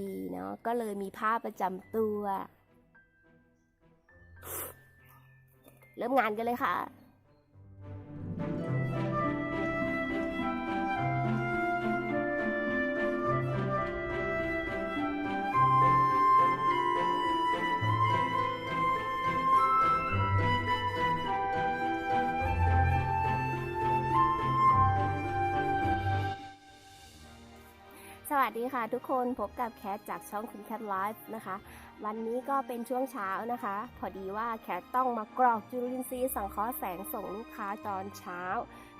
ดีเนาะก็เลยมีผ้าประจำตัว เริ่มงานกันเลยค่ะ วัสดีค่ะทุกคนพบกับแคทจากช่องคุณแคทไลฟ์นะคะ วันนี้ก็เป็นช่วงเช้านะคะ พอดีว่าแคทต้องมากรอกจุลินทรีย์สังเคราะห์แสงส่งลูกค้าตอนเช้า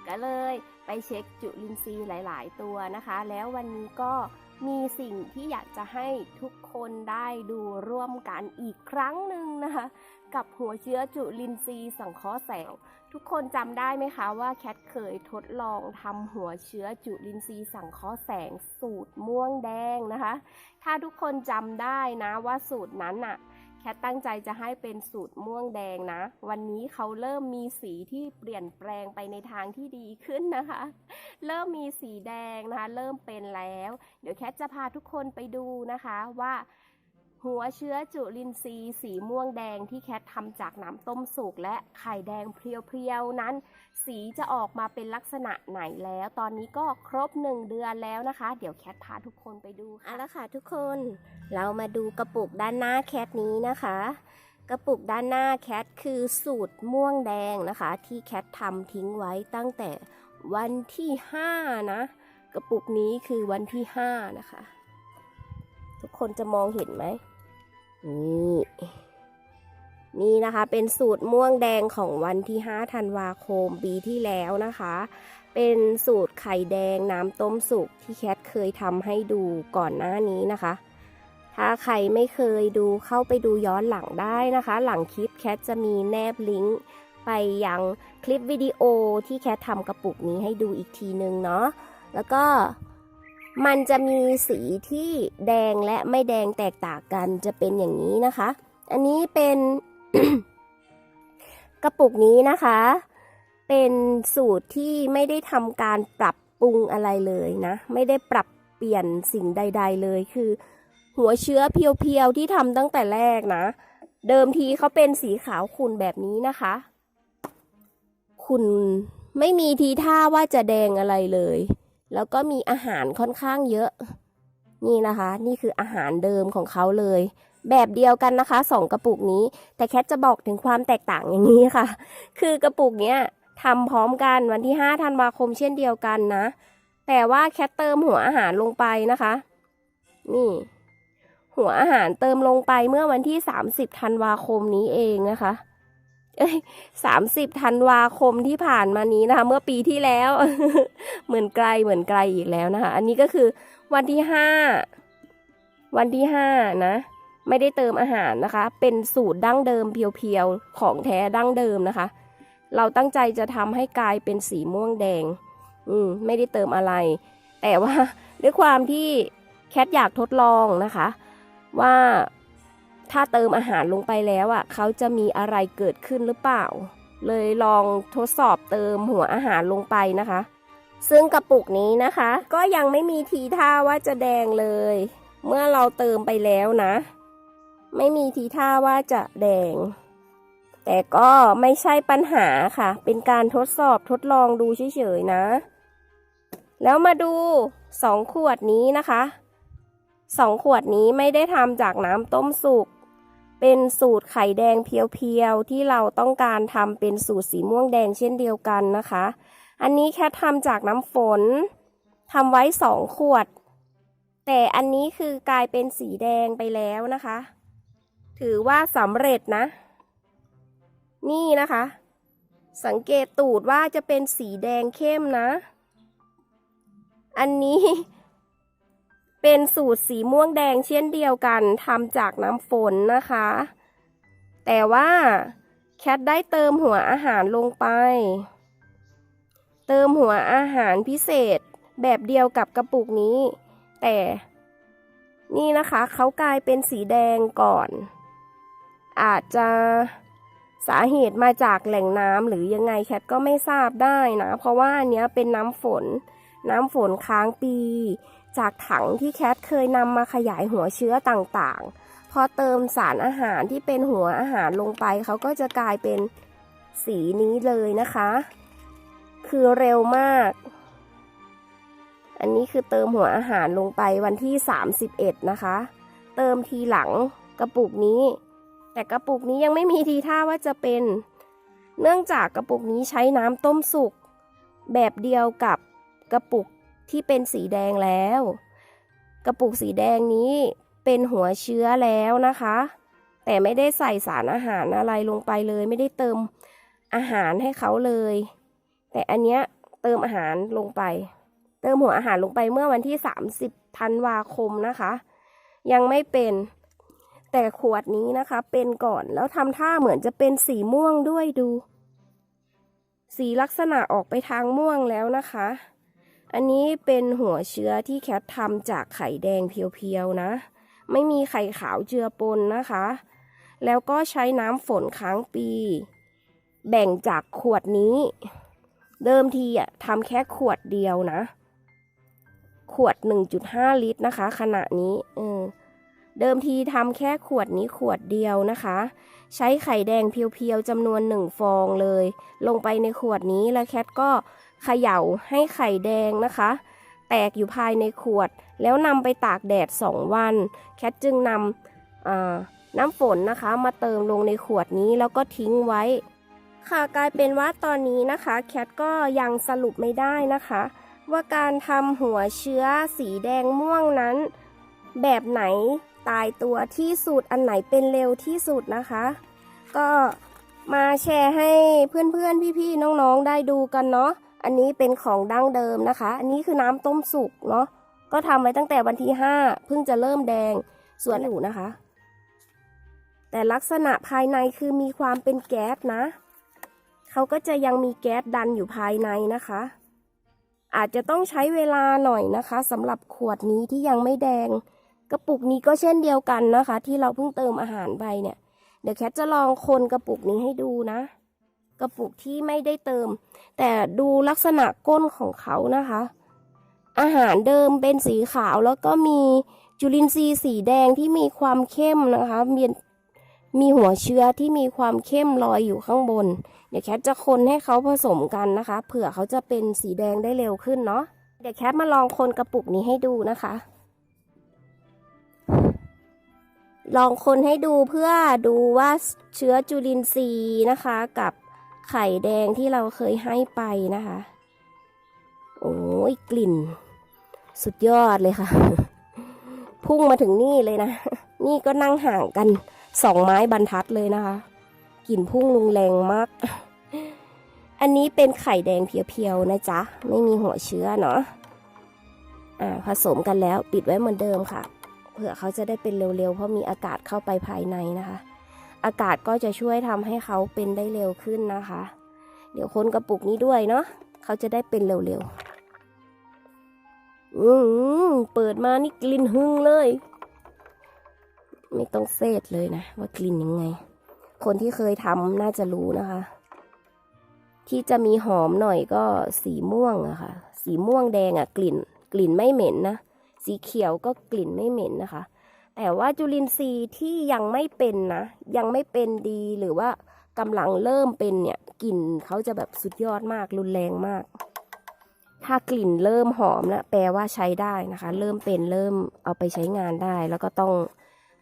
ก็เลยไปเช็คจุลินทรีย์หลาย ๆ ตัวนะคะ แล้ววันนี้ก็ มีสิ่งที่อยากจะให้ทุกคนได้ดูร่วมกันอีกครั้งหนึ่งนะคะ กับหัวเชื้อจุลินทรีย์สังเคราะห์แสง ทุกคนจำได้ไหมคะว่าแคทเคยทดลองทำหัวเชื้อจุลินทรีย์สังเคราะห์แสงสูตรม่วงแดงนะคะ ถ้าทุกคนจำได้นะว่าสูตรนั้นน่ะ แคทตั้งใจจะให้เป็นสูตรม่วงแดงนะ วันนี้เขาเริ่มมีสีที่เปลี่ยนแปลงไปในทางที่ดีขึ้นนะคะ เริ่มมีสีแดงนะคะ เริ่มเป็นแล้ว เดี๋ยวแคทจะพาทุกคนไปดูนะคะว่า หัวเชื้อจุลินทรีย์สีม่วงแดงที่แคททำจากน้ำต้มสุกและไข่แดงเพรียวๆนั้น สีจะออกมาเป็นลักษณะไหนแล้ว ตอนนี้ก็ครบ1เดือนแล้วนะคะ เดี๋ยวแคทพาทุกคนไปดูค่ะเอาละค่ะทุกคน เรามาดูกระปุกด้านหน้าแคทนี้นะคะ กระปุกด้านหน้าแคทคือสูตรม่วงแดงนะคะ ที่แคททำทิ้งไว้ตั้งแต่วันที่ 5 นะ กระปุกนี้คือวันที่ 5 นะคะ ทุกคนจะมองเห็นไหมนี่นี่นะคะเป็นสูตรม่วงแดงของวันที่ 5 ธันวาคมปีที่แล้วนะคะ เป็นสูตรไข่แดงน้ำต้มสุกที่แคทเคยทำให้ดูก่อนหน้านี้นะคะ ถ้าใครไม่เคยดูเข้าไปดูย้อนหลังได้นะคะ หลังคลิปแคทจะมีแนบลิงก์ไปยังคลิปวิดีโอที่แคททำกระปุกนี้ให้ดูอีกทีนึงเนาะแล้วก็ มันจะมีสีที่แดงและไม่แดงแตกต่างกันจะเป็นอย่างนี้นะคะ อันนี้เป็นกระปุกนี้นะคะ เป็นสูตรที่ไม่ได้ทำการปรับปรุงอะไรเลยนะ ไม่ได้ปรับเปลี่ยนสิ่งใด ๆ เลยคือ หัวเชื้อเพียวๆที่ทำตั้งแต่แรกนะ เดิมทีเขาเป็นสีขาวขุ่นแบบนี้นะคะ ขุ่นไม่มีทีท่าว่าจะแดงอะไรเลย แล้วก็มีอาหารค่อนข้างเยอะ นี่นะคะ นี่คืออาหารเดิมของเขาเลย แบบเดียวกันนะคะสองกระปุกนี้ แต่แคทจะบอกถึงความแตกต่างอย่างนี้ค่ะ คือกระปุกเนี้ยทำพร้อมกันวันที่5ธันวาคมเช่นเดียวกันนะ แต่ว่าแคทเติมหัวอาหารลงไปนะคะ นี่ หัวอาหารเติมลงไปเมื่อวันที่ 30ธันวาคมนี้เองนะคะ สามสิบธันวาคมที่ผ่านมานี้นะคะ เมื่อปีที่แล้ว เหมือนไกลเหมือนไกลอีกแล้วนะคะ อันนี้ก็คือวันที่ห้าวันที่ห้านะ ไม่ได้เติมอาหารนะคะ เป็นสูตรดั้งเดิมเพียวๆ ของแท้ดั้งเดิมนะคะ เราตั้งใจจะทำให้กลายเป็นสีม่วงแดง อืม ไม่ได้เติมอะไร แต่ว่าด้วยความที่แคทอยากทดลองนะคะ ว่า ถ้าเติมอาหารลงไปแล้วอะเขาจะมีอะไรเกิดขึ้นหรือเปล่า เลยลองทดสอบเติมหัวอาหารลงไปนะคะ ซึ่งกระปุกนี้นะคะ ก็ยังไม่มีทีท่าว่าจะแดงเลย เมื่อเราเติมไปแล้วนะ ไม่มีทีท่าว่าจะแดง แต่ก็ไม่ใช่ปัญหาค่ะ เป็นการทดสอบทดลองดูเฉยๆนะ แล้วมาดูสองขวดนี้นะคะสองขวดนี้ไม่ได้ทำจากน้ำต้มสุก เป็นสูตรไข่แดงเพียวๆ ที่เราต้องการทำเป็นสูตรสีม่วงแดงเช่นเดียวกันนะคะ อันนี้แค่ทำจากน้ำฝนทำไว้สองขวด แต่อันนี้คือกลายเป็นสีแดงไปแล้วนะคะ ถือว่าสำเร็จนะ นี่นะคะ สังเกตตูดว่าจะเป็นสีแดงเข้มนะ อันนี้ เป็นสูตรสีม่วงแดงเช่นเดียวกันทำจากน้ำฝนนะคะ แต่ว่าแคทได้เติมหัวอาหารลงไป เติมหัวอาหารพิเศษแบบเดียวกับกระปุกนี้ แต่นี่นะคะเขากลายเป็นสีแดงก่อน อาจจะสาเหตุมาจากแหล่งน้ำหรือยังไงแคทก็ไม่ทราบได้นะ เพราะว่าอันเนี้ยเป็นน้ำฝน น้ำฝนค้างปี จากถังที่แคทเคยนำมาขยายหัวเชื้อต่างๆ พอเติมสารอาหารที่เป็นหัวอาหารลงไป เขาก็จะกลายเป็นสีนี้เลยนะคะ คือเร็วมาก อันนี้คือเติมหัวอาหารลงไปวันที่ 31 นะคะ เติมทีหลังกระปุกนี้ แต่กระปุกนี้ยังไม่มีทีท่าว่าจะเป็น เนื่องจากกระปุกนี้ใช้น้ำต้มสุกแบบเดียวกับกระปุก ที่เป็นสีแดงแล้ว กระปุกสีแดงนี้เป็นหัวเชื้อแล้วนะคะ แต่ไม่ได้ใส่สารอาหารอะไรลงไปเลย ไม่ได้เติมอาหารให้เขาเลย แต่อันเนี้ยเติมอาหารลงไป เติมหัวอาหารลงไปเมื่อวันที่ 30ธันวาคมนะคะ ยังไม่เป็นแต่ขวดนี้นะคะเป็นก่อนแล้วทำท่าเหมือนจะเป็นสีม่วงด้วยดู สีลักษณะออกไปทางม่วงแล้วนะคะ อันนี้เป็นหัวเชื้อที่แคททำจากไข่แดงเพียวๆนะ ไม่มีไข่ขาวเจือปนนะคะ แล้วก็ใช้น้ำฝนค้างปี แบ่งจากขวดนี้ เดิมทีอะทำแค่ขวดเดียวนะ ขวด 1.5 ลิตรนะคะ ขณะนี้เออเดิมทีทำแค่ขวดนี้ขวดเดียวนะคะ ใช้ไข่แดงเพียวๆจำนวนหนึ่งฟองเลย ลงไปในขวดนี้แล้วแคทก็ เขย่าให้ไข่แดงนะคะ แตกอยู่ภายในขวด แล้วนำไปตากแดด 2 วัน แคทจึงนำน้ำฝนนะคะมาเติมลงในขวดนี้แล้วก็ทิ้งไว้ ค่ะกลายเป็นว่าตอนนี้นะคะ แคทก็ยังสรุปไม่ได้นะคะ ว่าการทำหัวเชื้อสีแดงม่วงนั้น แบบไหนตายตัวที่สุดอันไหนเป็นเร็วที่สุดนะคะ ก็มาแชร์ให้เพื่อนๆ พี่ๆ น้องๆ ได้ดูกันเนาะ อันนี้เป็นของดั้งเดิมนะคะ อันนี้คือน้ำต้มสุกเนาะ ก็ทำไว้ตั้งแต่วันที่5เพิ่งจะเริ่มแดง ส่วนอยู่นะคะ แต่ลักษณะภายในคือมีความเป็นแก๊สนะ เขาก็จะยังมีแก๊สดันอยู่ภายในนะคะ อาจจะต้องใช้เวลาหน่อยนะคะสำหรับขวดนี้ที่ยังไม่แดง กระปุกนี้ก็เช่นเดียวกันนะคะ ที่เราเพิ่งเติมอาหารไปเนี่ย เดี๋ยวแคทจะลองคนกระปุกนี้ให้ดูนะ กระปุกที่ไม่ได้เติม แต่ดูลักษณะก้นของเขานะคะ อาหารเดิมเป็นสีขาวแล้วก็มีจุลินทรีย์สีแดงที่มีความเข้มนะคะมีมีหัวเชื้อที่มีความเข้มลอยอยู่ข้างบน เดี๋ยวแคทจะคนให้เขาผสมกันนะคะ เผื่อเขาจะเป็นสีแดงได้เร็วขึ้นเนาะเดี๋ยวแคทมาลองคนกระปุกนี้ให้ดูนะคะ ลองคนให้ดูเพื่อดูว่าเชื้อจุลินทรีย์นะคะกับ ไข่แดงที่เราเคยให้ไปนะคะ โอ้ยกลิ่น สุดยอดเลยค่ะ พุ่งมาถึงนี่เลยนะ นี่ก็นั่งห่างกันสองไม้บรรทัดเลยนะคะ กลิ่นพุ่งรุงแรงมาก อันนี้เป็นไข่แดงเพียวๆนะจ๊ะ ไม่มีหัวเชื้อเนาะอ่าผสมกันแล้วปิดไว้เหมือนเดิมค่ะ เผื่อเขาจะได้เป็นเร็วๆ เพราะมีอากาศเข้าไปภายในนะคะ อากาศก็จะช่วยทำให้เขาเป็นได้เร็วขึ้นนะคะ เดี๋ยวคนกระปุกนี้ด้วยเนาะเขาจะได้เป็นเร็วๆ อืมเปิดมานี่กลิ่นหึงเลย ไม่ต้องเซตเลยนะ ว่ากลิ่นยังไง คนที่เคยทำน่าจะรู้นะคะ ที่จะมีหอมหน่อยก็สีม่วงอะค่ะ สีม่วงแดงอะกลิ่น กลิ่นไม่เหม็นนะ สีเขียวก็กลิ่นไม่เหม็นนะคะ แต่ว่าจุลินทรีย์ที่ยังไม่เป็นนะ ยังไม่เป็นดีหรือว่ากำลังเริ่มเป็นเนี่ยกลิ่นเขาจะแบบสุดยอดมากรุนแรงมาก ถ้ากลิ่นเริ่มหอมนะแปลว่าใช้ได้นะคะ เริ่มเป็นเริ่มเอาไปใช้งานได้ แล้วก็ต้อง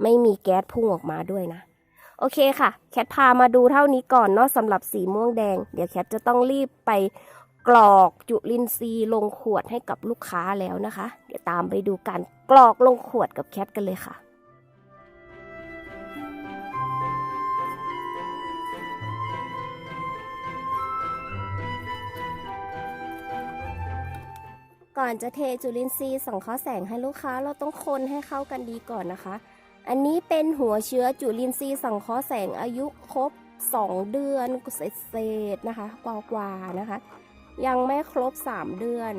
ไม่มีแก๊สพุ่งออกมาด้วยนะ โอเคค่ะ แคทพามาดูเท่านี้ก่อนเนาะสำหรับสีม่วงแดง เดี๋ยวแคทจะต้องรีบไปกรอกจุลินทรีย์ลงขวดให้กับลูกค้าแล้วนะคะ เดี๋ยวตามไปดูการกรอกลงขวดกับแคทกันเลยค่ะ ก่อนจะเทจุลินทรีย์สังเคราะห์แสงให้ลูกค้าเราต้องคนให้เข้ากันดีก่อนนะคะ อันนี้เป็นหัวเชื้อจุลินทรีย์สังเคราะห์แสงอายุครบ 2 เดือนเศษๆนะคะกว่าๆนะคะ ยังไม่ครบ 3 เดือน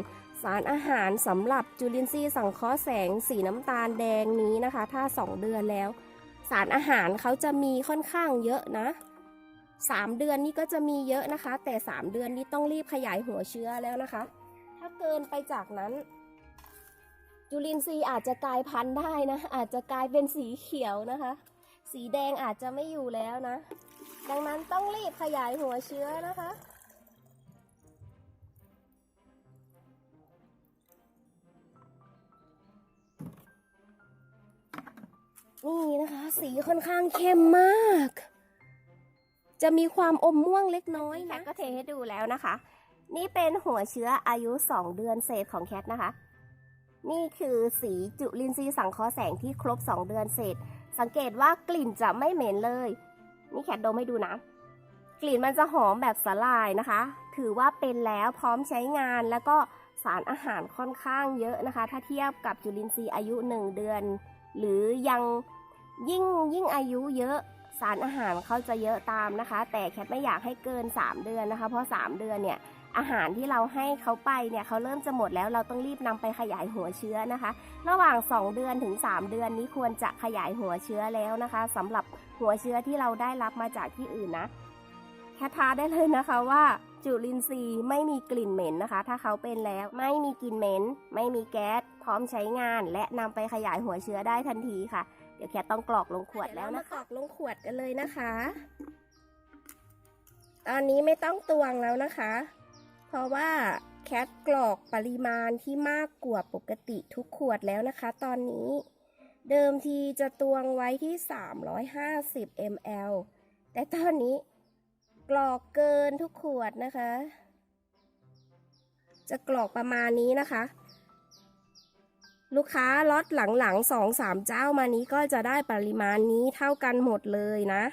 สารอาหารสำหรับจุลินทรีย์สังเคราะห์แสงสีน้ำตาลแดงนี้นะคะ ถ้า 2 เดือนแล้ว สารอาหารเขาจะมีค่อนข้างเยอะนะ3เดือนนี้ก็จะมีเยอะนะคะ แต่3เดือนนี้ต้องรีบขยายหัวเชื้อแล้วนะคะ ถ้าเกินไปจากนั้น จุลินทรีย์อาจจะกลายพันธุ์ได้นะ อาจจะกลายเป็นสีเขียวนะคะ สีแดงอาจจะไม่อยู่แล้วนะ ดังนั้นต้องรีบขยายหัวเชื้อนะคะนี่นะคะ สีค่อนข้างเข้มมาก จะมีความอมม่วงเล็กน้อยนะก็เทให้ดูแล้วนะคะ นี่เป็นหัวเชื้ออายุ 2 เดือนเศษของแคทนะคะ นี่คือสีจุลินทรีย์สังเคราะห์แสงที่ครบ 2 เดือนเศษ สังเกตว่ากลิ่นจะไม่เหม็นเลย นี่แคทดมให้ดูนะ กลิ่นมันจะหอมแบบสลายนะคะ ถือว่าเป็นแล้วพร้อมใช้งานแล้วก็สารอาหารค่อนข้างเยอะนะคะ ถ้าเทียบกับจุลินทรีย์อายุ 1 เดือน หรือยังยิ่งยิ่งอายุเยอะสารอาหารเขาจะเยอะตามนะคะ แต่แคทไม่อยากให้เกิน 3 เดือนนะคะ เพราะ 3 เดือนเนี่ย อาหารที่เราให้เขาไปเนี่ยเขาเริ่มจะหมดแล้วเราต้องรีบนำไปขยายหัวเชื้อนะคะ ระหว่าง 2 เดือนถึง 3 เดือนนี้ควรจะขยายหัวเชื้อแล้วนะคะสำหรับหัวเชื้อที่เราได้รับมาจากที่อื่นนะแคทาได้เลยนะคะว่าจุลินทรีย์ไม่มีกลิ่นเหม็นนะคะ ถ้าเขาเป็นแล้วไม่มีกลิ่นเหม็น ไม่มีแก๊สพร้อมใช้งาน และนำไปขยายหัวเชื้อได้ทันทีค่ะ เดี๋ยวแคทต้องกรอกลงขวดแล้วนะคะกรอกลงขวดกันเลยนะคะ ตอนนี้ไม่ต้องตวงแล้วนะคะ เพราะว่าแคทกรอกปริมาณที่มากกว่าปกติทุกขวดแล้วนะคะ ตอนนี้ เดิมทีจะตวงไว้ที่ 350 ml แต่ตอนนี้กรอกเกินทุกขวดนะคะ จะกรอกประมาณนี้นะคะ ลูกค้าล็อตหลังๆสองสามเจ้ามานี้ก็จะได้ปริมาณนี้เท่ากันหมดเลยนะ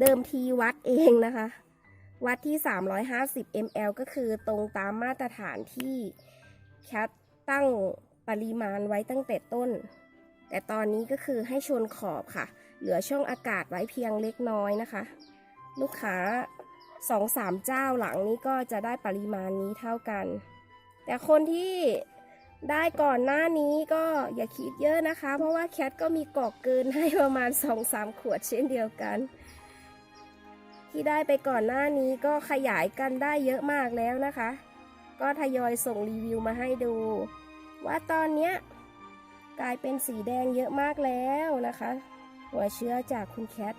เดิมทีวัดเองนะคะ วัดที่ 350 ml ก็คือตรงตามมาตรฐานที่แคทตั้งปริมาณไว้ตั้งแต่ต้น แต่ตอนนี้ก็คือให้ชนขอบค่ะ เหลือช่องอากาศไว้เพียงเล็กน้อยนะคะ ลูกค้าสองสามเจ้าหลังนี้ก็จะได้ปริมาณนี้เท่ากัน แต่คนที่ได้ก่อนหน้านี้ก็อย่าคิดเยอะนะคะ เพราะว่าแคทก็มีกอกเกินให้ประมาณสองสามขวดเช่นเดียวกัน ที่ได้ไปก่อนหน้านี้ก็ขยายกันได้เยอะมากแล้วนะคะ ก็ทยอยส่งรีวิวมาให้ดู ว่าตอนเนี้ยกลายเป็นสีแดงเยอะมากแล้วนะคะ หัวเชื้อจากคุณแคท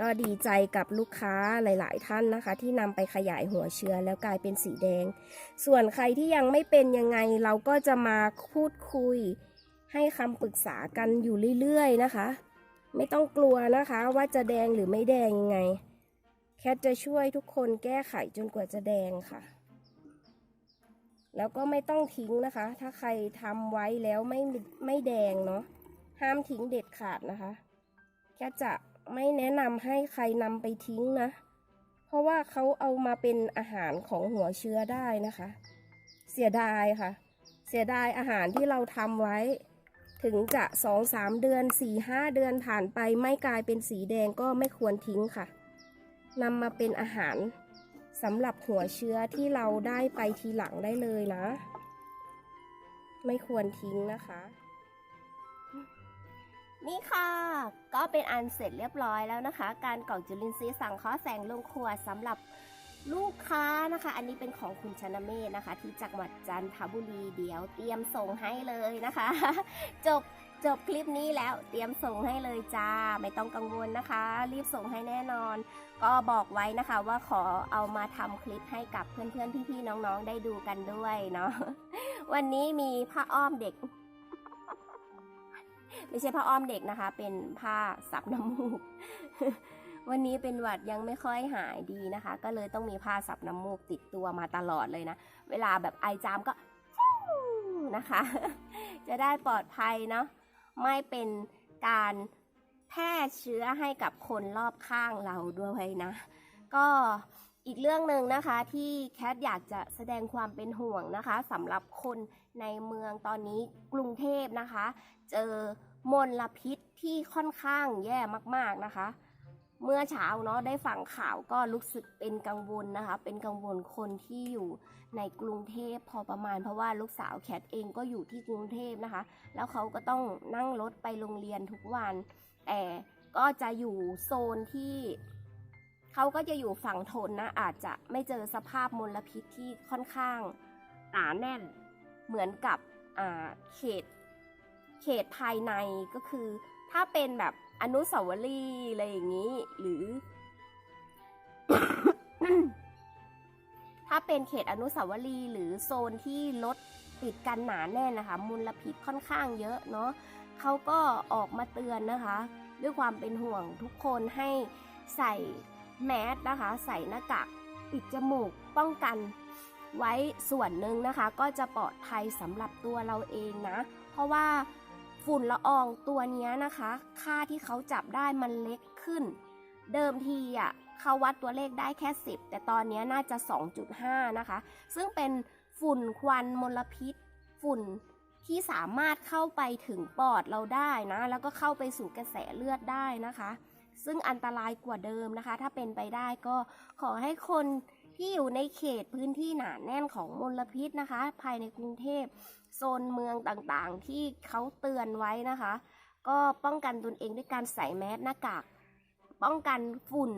ก็ดีใจกับลูกค้าหลาย ๆ ท่านนะคะ ที่นำไปขยายหัวเชื้อแล้วกลายเป็นสีแดง ส่วนใครที่ยังไม่เป็นยังไงเราก็จะมาพูดคุยให้คำปรึกษากันอยู่เรื่อย ๆ นะคะ ไม่ต้องกลัวนะคะว่าจะแดงหรือไม่แดงยังไง แคทจะช่วยทุกคนแก้ไขจนกว่าจะแดงค่ะ แล้วก็ไม่ต้องทิ้งนะคะ ถ้าใครทำไว้แล้วไม่ไม่แดงเนาะห้ามทิ้งเด็ดขาดนะคะ แค่จะไม่แนะนำให้ใครนำไปทิ้งนะ เพราะว่าเขาเอามาเป็นอาหารของหัวเชื้อได้นะคะ เสียดายค่ะ เสียดายอาหารที่เราทำไว้ ถึงจะสองสามเดือนสี่ห้าเดือนผ่านไปไม่กลายเป็นสีแดงก็ไม่ควรทิ้งค่ะนำมาเป็นอาหารสำหรับหัวเชื้อที่เราได้ไปทีหลังได้เลยนะ ไม่ควรทิ้งนะคะ นี่ค่ะ ก็เป็นอันเสร็จเรียบร้อยแล้วนะคะ การกล่องจุลินทรีย์สังเคราะห์แสงลงขวดสำหรับ ลูกค้านะคะ อันนี้เป็นของคุณชนะเมธนะคะ ที่จังหวัดจันทบุรีเดี๋ยวเตรียมส่งให้เลยนะคะ จบจบคลิปนี้แล้วเตรียมส่งให้เลยจ้า ไม่ต้องกังวลนะคะ รีบส่งให้แน่นอน ก็บอกไว้นะคะว่าขอเอามาทำคลิปให้กับเพื่อนๆพี่ๆน้องๆได้ดูกันด้วยเนาะวันนี้มีผ้าอ้อมเด็ก ไม่ใช่ผ้าอ้อมเด็กนะคะ เป็นผ้าซับน้ำมูก วันนี้เป็นหวัดยังไม่ค่อยหายดีนะคะ ก็เลยต้องมีผ้าซับน้ำมูกติดตัวมาตลอดเลยนะ เวลาแบบไอจามก็นะคะ จะได้ปลอดภัยเนาะไม่เป็นการแพร่เชื้อให้กับคนรอบข้างเราด้วยนะ ก็อีกเรื่องหนึ่งนะคะที่แคทอยากจะแสดงความเป็นห่วงนะคะสำหรับคนในเมืองตอนนี้กรุงเทพนะคะ เจอมลพิษที่ค่อนข้างแย่มากๆนะคะ เมื่อเช้าเนาะได้ฟังข่าวก็รู้สึกเป็นกังวลนะคะ เป็นกังวลคนที่อยู่ในกรุงเทพพอประมาณ เพราะว่าลูกสาวแคทเองก็อยู่ที่กรุงเทพนะคะ แล้วเขาก็ต้องนั่งรถไปโรงเรียนทุกวันแต่ก็จะอยู่โซนที่เขาก็จะอยู่ฝั่งทนนะ อาจจะไม่เจอสภาพมลพิษที่ค่อนข้างหนาแน่นเหมือนกับเขตเขตภายในก็คือ ถ้าเป็นแบบ อนุสาวรีย์อะไรอย่างนี้ หรือ ถ้าเป็นเขตอนุสาวรีย์หรือโซนที่รถติดกันหนาแน่นนะคะมลพิษค่อนข้างเยอะเนาะเขาก็ออกมาเตือนนะคะ ด้วยความเป็นห่วงทุกคนให้ใส่แมสนะคะ ใส่หน้ากากปิดจมูกป้องกันไว้ส่วนหนึ่งนะคะ ก็จะปลอดภัยสำหรับตัวเราเองนะ เพราะว่า ฝุ่นละอองตัวนี้นะคะ ค่าที่เขาจับได้มันเล็กขึ้น เดิมทีอะเขาวัดตัวเลขได้แค่ 10 แต่ตอนนี้น่าจะ 2.5 นะคะ ซึ่งเป็นฝุ่นควันมลพิษ ฝุ่นที่สามารถเข้าไปถึงปอดเราได้นะ แล้วก็เข้าไปสู่กระแสเลือดได้นะคะ ซึ่งอันตรายกว่าเดิมนะคะ ถ้าเป็นไปได้ก็ขอให้คนที่อยู่ในเขตพื้นที่หนาแน่นของมลพิษนะคะ ภายในกรุงเทพ โซนเมืองต่างๆ ที่เขาเตือนไว้นะคะ ก็ป้องกันตนเองด้วยการใส่แมสหน้ากากป้องกันฝุ่น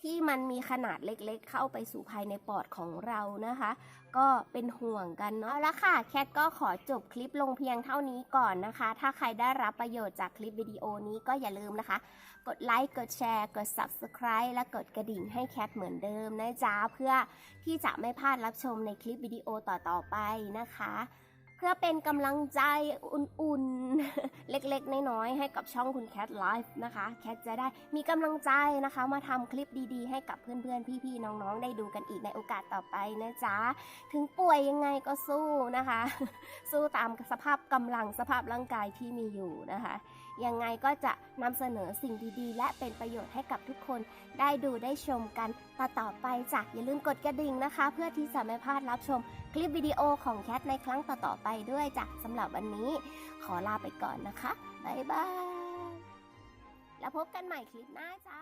ที่มันมีขนาดเล็กๆ เข้าไปสู่ภายในปอดของเรานะคะ ก็เป็นห่วงกันเนาะเอาละค่ะ แคทก็ขอจบคลิปลงเพียงเท่านี้ก่อนนะคะ ถ้าใครได้รับประโยชน์จากคลิปวิดีโอนี้ก็อย่าลืมนะคะ กดไลค์กดแชร์ กด Subscribe และกดกระดิ่งให้แคทเหมือนเดิมนะจ๊ะเพื่อที่จะไม่พลาดรับชมในคลิปวิดีโอต่อๆไปนะคะ เพื่อเป็นกำลังใจอุ่นๆ เล็กๆ น้อยๆ ให้กับช่องคุณแคทไลฟ์นะคะ แคทจะได้มีกำลังใจนะคะ มาทำคลิปดีๆ ให้กับเพื่อนๆ พี่ๆ น้องๆ ได้ดูกันอีกในโอกาสต่อไปนะจ๊ะ ถึงป่วยยังไงก็สู้นะคะ สู้ตามสภาพกำลังสภาพร่างกายที่มีอยู่นะคะ ยังไงก็จะนำเสนอสิ่งดีๆ และเป็นประโยชน์ให้กับทุกคน ได้ดูได้ชมกันต่อต่อไปจ้ะอย่าลืมกดกระดิ่งนะคะ เพื่อที่จะไม่พลาดรับชมคลิปวิดีโอของแคทในครั้งต่อๆไปด้วยจ้ะสำหรับวันนี้ ขอลาไปก่อนนะคะบ๊ายบายแล้วพบกันใหม่คลิปหน้าจ้า